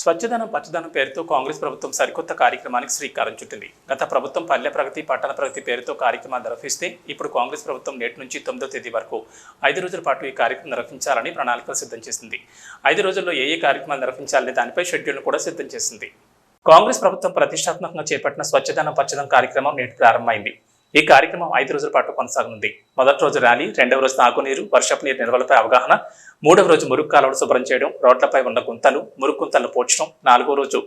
స్వచ్ఛదనం పచ్చదనం పేరుతో కాంగ్రెస్ ప్రభుత్వం సరికొత్త కార్యక్రమానికి శ్రీకారం చుట్టింది. గత ప్రభుత్వం పల్లె ప్రగతి పట్టణ ప్రగతి పేరుతో కార్యక్రమాలు నిర్వహిస్తే ఇప్పుడు కాంగ్రెస్ ప్రభుత్వం నేటి నుంచి తొమ్మిదో తేదీ వరకు ఐదు రోజుల పాటు ఈ కార్యక్రమం నిర్వహించాలని ప్రణాళికలు సిద్ధం చేసింది. ఐదు రోజుల్లో ఏ ఏ కార్యక్రమాలు నిర్వహించాలనే దానిపై షెడ్యూల్ను కూడా సిద్ధం చేసింది. కాంగ్రెస్ ప్రభుత్వం ప్రతిష్టాత్మకంగా చేపట్టిన స్వచ్ఛదనం పచ్చదనం కార్యక్రమం నేటి ప్రారంభమైంది. ఈ కార్యక్రమం ఐదు రోజుల పాటు కొనసాగనుంది. మొదటి రోజు ర్యాలీ రెండవ రోజు తాగునీరు వర్షపు నీరు నిల్వలపై అవగాహన మూడవ రోజు మురుగు కాలువలు శుభ్రం చేయడం రోడ్లపై ఉన్న గుంతలు మురుగు గుంతలను పోడ్చడం నాలుగో రోజు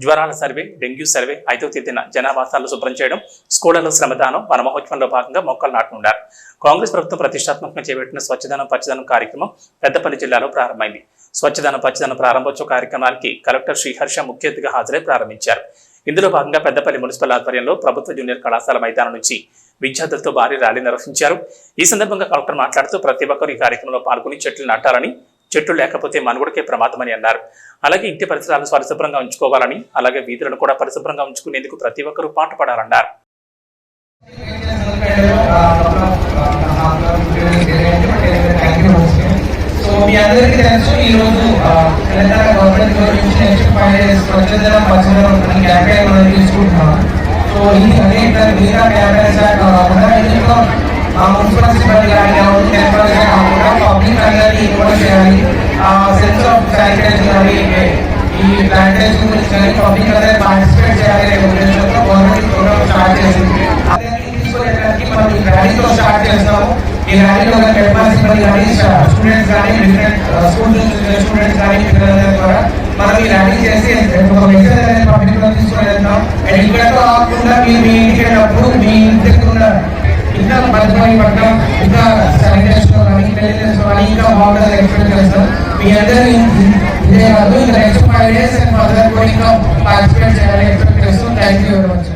జ్వరాల సర్వే డెంగ్యూ సర్వే ఐదవ తేదీన జనావాసాలు శుభ్రం చేయడం స్కూళ్ళలో శ్రమదానం వన మహోత్సవంలో భాగంగా మొక్కలు నాటనున్నారు. కాంగ్రెస్ ప్రభుత్వం ప్రతిష్టాత్మకంగా చేపట్టిన స్వచ్ఛదనం పచ్చదనం కార్యక్రమం పెద్దపల్లి జిల్లాలో ప్రారంభమైంది. స్వచ్ఛదనం పచ్చదనం ప్రారంభోత్సవ కార్యక్రమానికి కలెక్టర్ శ్రీహర్ష ముఖ్య అతిథిగా హాజరై ప్రారంభించారు. ఇందులో భాగంగా పెద్దపల్లి మున్సిపల్ ఆధ్వర్యంలో ప్రభుత్వ జూనియర్ కళాశాల మైదానం నుంచి విద్యార్థులతో భారీ ర్యాలీ నిర్వహించారు. ఈ సందర్భంగా కలెక్టర్ మాట్లాడుతూ ప్రతి ఒక్కరు ఈ కార్యక్రమంలో పాల్గొని చెట్లు నాటాలని చెట్లు లేకపోతే మనుగుడికే ప్రమాదమని అన్నారు. అలాగే ఇంటి పరిసరాలను పరిశుభ్రంగా ఉంచుకోవాలని అలాగే వీధులను కూడా పరిశుభ్రంగా ఉంచుకునేందుకు ప్రతి ఒక్కరూ పాటుపడాలన్నారు. మీ అందరికీ తెలుసు ఈ రోజు ఆ, తెలంగాణ గవర్నమెంట్ నుంచి నెక్స్ట్ ఫైవ్ డేస్ స్వచ్ఛదనం పచ్చదనం అనే క్యాంపెయిన్ మనం తీసుకుంటున్నాం సో ఇది అనేక మిగతా క్యాంపెయిన్స్ కాకుండా ఇందులో ఆ మున్సిపల్ సిబ్బంది కానీ కావచ్చు టెంపరీ కాకుండా పబ్లిక్ అందరినీ ఇన్వాల్వ్ చేయాలి ఆ సెన్స్ ఆఫ్ శానిటైజేషన్ కానీ ఈ ప్లాంటేషన్ గురించి కానీ పబ్లిక్ అందరూ పార్టిసిపేట్ చేయాలి అనే ఉద్దేశంతో గవర్నమెంట్ ప్రోగ్రామ్ స్టార్ట్ చేసింది ఈ ర్యాలీలో టెంపరీ సిబ్బంది కానీ స్టూడెంట్స్ కానీ డిఫరెంట్ స్కూల్ స్టూడెంట్స్ కానీ పిల్లలందరి ద్వారా మనం ఈ ర్యాలీ చేసి ఒక మెసేజ్ అనేది పబ్లిక్లో తీసుకొని వెళ్తాం. అండ్ కాకుండా మీ మీ ఇంటికి వెళ్ళినప్పుడు మీ ఇంటి ఉన్న ఇంకా భద్రమైన పట్ల ఇంకా శానిటైజేషన్ కానీ క్లీన్లెస్ కానీ ఇంకా బాగుంటుంది ఎక్స్పెక్ట్ చేస్తాం మీ అందరూ ఇదే కాదు ఇంకా next five days and further కూడా ఇంకా పార్టిసిపేట్ చేయాలని ఎక్స్పెక్ట్ చేస్తాం థ్యాంక్ యూ వెరీ మచ్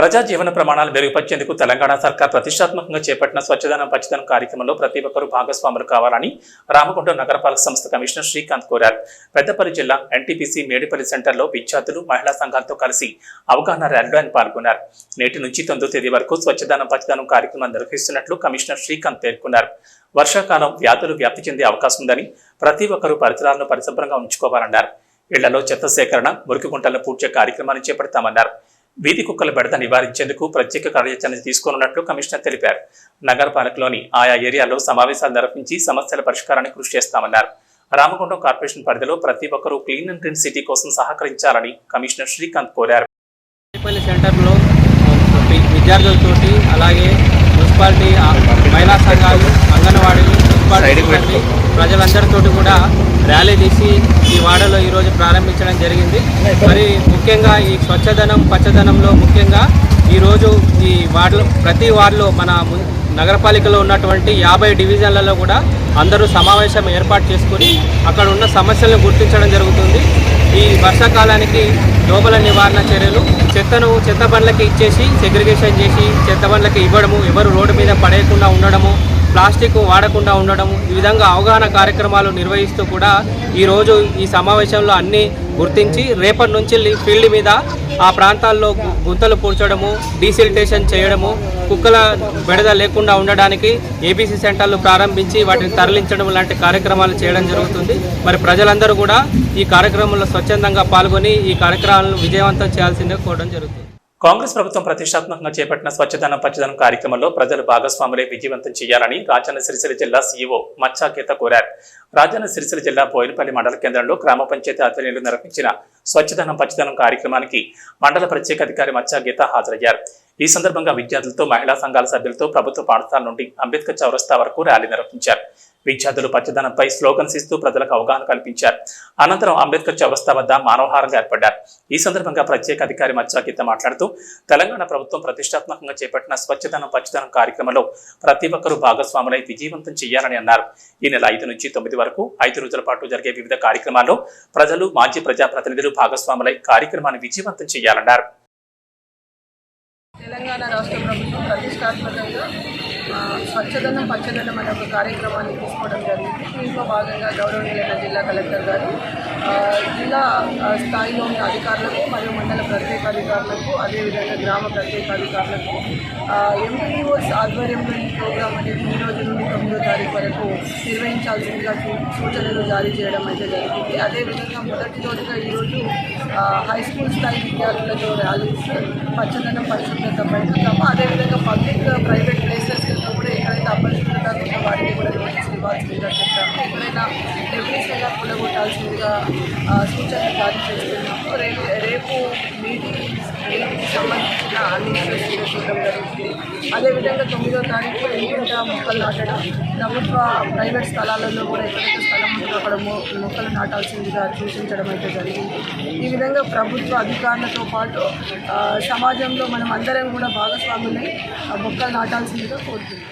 ప్రజా జీవన ప్రమాణాలు మెరుగుపరిచేందుకు తెలంగాణ సర్కార్ ప్రతిష్టాత్మకంగా చేపట్టిన స్వచ్ఛదనం పచ్చదనం కార్యక్రమంలో ప్రతి ఒక్కరూ భాగస్వాములు కావాలని రామగుండం నగరపాలక సంస్థ కమిషనర్ శ్రీకాంత్ కోరారు. పెద్దపల్లి జిల్లా ఎన్టీపీసీ మేడిపల్లి సెంటర్లో విద్యార్థులు మహిళా సంఘాలతో కలిసి అవగాహన ర్యాలీలో ఆయన పాల్గొన్నారు. నేటి నుంచి తొమ్మిదో తేదీ వరకు స్వచ్ఛదనం పచ్చదనం కార్యక్రమం నిర్వహిస్తున్నట్లు కమిషనర్ శ్రీకాంత్ పేర్కొన్నారు. వర్షాకాలం వ్యాధులు వ్యాప్తి చెందే అవకాశం ఉందని ప్రతి ఒక్కరూ పరిసరాలను పరిశుభ్రంగా ఉంచుకోవాలన్నారు. ఇళ్ళలో చెత్త సేకరణ మురికి గుంటలను పూడ్చే కార్యక్రమాన్ని చేపడతామన్నారు. వీధి కుక్కల బెడత నివారించేందుకు ప్రత్యేక కార్యాచరణ తీసుకోనున్నట్లు కమిషనర్ తెలిపారు. నగరపాలకలోని ఆయా ఏరియాల్లో సమావేశాలు నిర్వహించి సమస్యల పరిష్కారానికి కృషి చేస్తామన్నారు. రామగుండం కార్పొరేషన్ పరిధిలో ప్రతి ఒక్కరూ క్లీన్ అండ్ గ్రీన్ సిటీ కోసం సహకరించాలని కమిషనర్ శ్రీకాంత్ కోరారు. సెంటర్లో వి- విద్యార్థులతోటి అలాగే మున్సిపాలిటీ మహిళా సంఘాలు అంగన్వాడీలు మున్సిపాలిటీ ప్రజలందరితోటి కూడా ర్యాలీ తీసి ఈ వాడలో ఈరోజు ప్రారంభించడం జరిగింది. మరి ముఖ్యంగా ఈ స్వచ్ఛదనం పచ్చదనంలో ముఖ్యంగా ఈరోజు ఈ వార్డులో ప్రతి వార్డులో మన నగరపాలికలో ఉన్నటువంటి యాభై డివిజన్లలో కూడా అందరూ సమావేశం ఏర్పాటు చేసుకుని అక్కడ ఉన్న సమస్యలను గుర్తించడం జరుగుతుంది. ఈ వర్షాకాలానికి దోమల నివారణ చర్యలు చెత్తను చెత్త బండ్లకి ఇచ్చేసి సెగ్రిగేషన్ చేసి చెత్త బండ్లకి ఇవ్వడము ఎవరు రోడ్డు మీద పడేయకుండా ఉండడము ప్లాస్టిక్ వాడకుండా ఉండడం ఈ విధంగా అవగాహన కార్యక్రమాలు నిర్వహిస్తూ కూడా ఈరోజు ఈ సమావేశంలో అన్నీ గుర్తించి రేపటి నుంచి ఫీల్డ్ మీద ఆ ప్రాంతాల్లో గుంతలు పూడ్చడము డీసిల్టేషన్ చేయడము కుక్కల బెడద లేకుండా ఉండడానికి ఏబీసీ సెంటర్లు ప్రారంభించి వాటిని తరలించడం లాంటి కార్యక్రమాలు చేయడం జరుగుతుంది. మరి ప్రజలందరూ కూడా ఈ కార్యక్రమంలో స్వచ్ఛందంగా పాల్గొని ఈ కార్యక్రమాలను విజయవంతం చేయాల్సిందిగా కోరడం జరుగుతుంది. కాంగ్రెస్ ప్రభుత్వం ప్రతిష్టాత్మకంగా చేపట్టిన స్వచ్ఛదనం పచ్చదనం కార్యక్రమంలో ప్రజలు భాగస్వాములే విజయవంతం చేయాలని రాజన్న సిరిసిల్ల జిల్లా సీఈఓ మచ్చా గీత కోరారు. రాజన్న సిరిసిల్ల జిల్లా బోయినపల్లి మండల కేంద్రంలో గ్రామ పంచాయతీ ఆధ్వర్యంలో నిర్వహించిన స్వచ్ఛదనం పచ్చదనం కార్యక్రమానికి మండల ప్రత్యేక అధికారి మచ్చా గీత హాజరయ్యారు. ఈ సందర్భంగా విద్యార్థులతో మహిళా సంఘాల సభ్యులతో ప్రభుత్వ పాఠశాల నుండి అంబేద్కర్ చౌరస్తా వరకు ర్యాలీ నిర్వహించారు. విద్యార్థులు పచ్చదనంపై స్లోగన్స్ ఇస్తూ ప్రజలకు అవగాహన కల్పించారు. అనంతరం అంబేద్కర్ చౌరస్తా వద్ద మానవహారంగా ఏర్పడ్డారు. ఈ సందర్భంగా ప్రత్యేక అధికారి మచ్చా గీత మాట్లాడుతూ తెలంగాణ ప్రభుత్వం ప్రతిష్టాత్మకంగా చేపట్టిన స్వచ్ఛదనం పచ్చదనం కార్యక్రమంలో ప్రతి ఒక్కరూ భాగస్వాములై విజయవంతం చేయాలని అన్నారు. ఈ నెల ఐదు నుంచి తొమ్మిది వరకు ఐదు రోజుల పాటు జరిగే వివిధ కార్యక్రమాల్లో ప్రజలు మాజీ ప్రజాప్రతినిధులు భాగస్వాములై కార్యక్రమాన్ని విజయవంతం చేయాలన్నారు. తెలంగాణ రాష్ట్ర ప్రభుత్వం ప్రతిష్టాత్మకంగా స్వచ్ఛదనం పచ్చదనం అనే ఒక కార్యక్రమాన్ని తీసుకోవడం జరిగింది. దీంట్లో భాగంగా గౌరవనీయులైన జిల్లా కలెక్టర్ గారు జిల్లా స్థాయిలోని అధికారులకు మరియు మండల ప్రత్యేక అధికారులకు అదేవిధంగా గ్రామ ప్రత్యేక అధికారులకు ఎంపీఓస్ ఆధ్వర్యంలో ఈ ప్రోగ్రాం అనేది ఈ రోజు నుండి తొమ్మిదో తారీఖు వరకు నిర్వహించాల్సిందిగా సూచనలు జారీ చేయడం అయితే జరిగింది. అదేవిధంగా మొదటి రోజుగా ఈరోజు హై స్కూల్ స్థాయి విద్యార్థులతో ర్యాలీస్ పచ్చదనం పరిశుభ్రత పైన అదేవిధంగా పబ్లిక్ ప్రైవేట్ ప్లేసెస్లో కూడా ఎక్కడైతే అపరిశుభ్రత ఉందో వాటిని కూడా నోటీస్ ఇవ్వాల్సిందిగా చెప్తాము ఎక్కడైనా డెఫినేషన్గా కూడగొట్టాల్సిందిగా ఆ, సూచనలు జారీ చేస్తున్నాము రేపు రేపు మీటింగ్ మీటింగ్కి సంబంధించిన అన్ని ఇష్యూస్ చూడడం జరుగుతుంది. అదేవిధంగా తొమ్మిదో తారీఖు ఇంటింటా మొక్కలు నాటడం ప్రభుత్వ ప్రైవేట్ స్థలాలలో కూడా ఎక్కడైతే స్థలం ఉందో అక్కడ మొక్కలు నాటాల్సిందిగా సూచించడం అయితే జరిగింది. ఈ విధంగా ప్రభుత్వ అధికారులతో పాటు సమాజంలో మనం అందరం కూడా భాగస్వాములై ఆ మొక్కలు నాటాల్సిందిగా కోరుతున్నాం.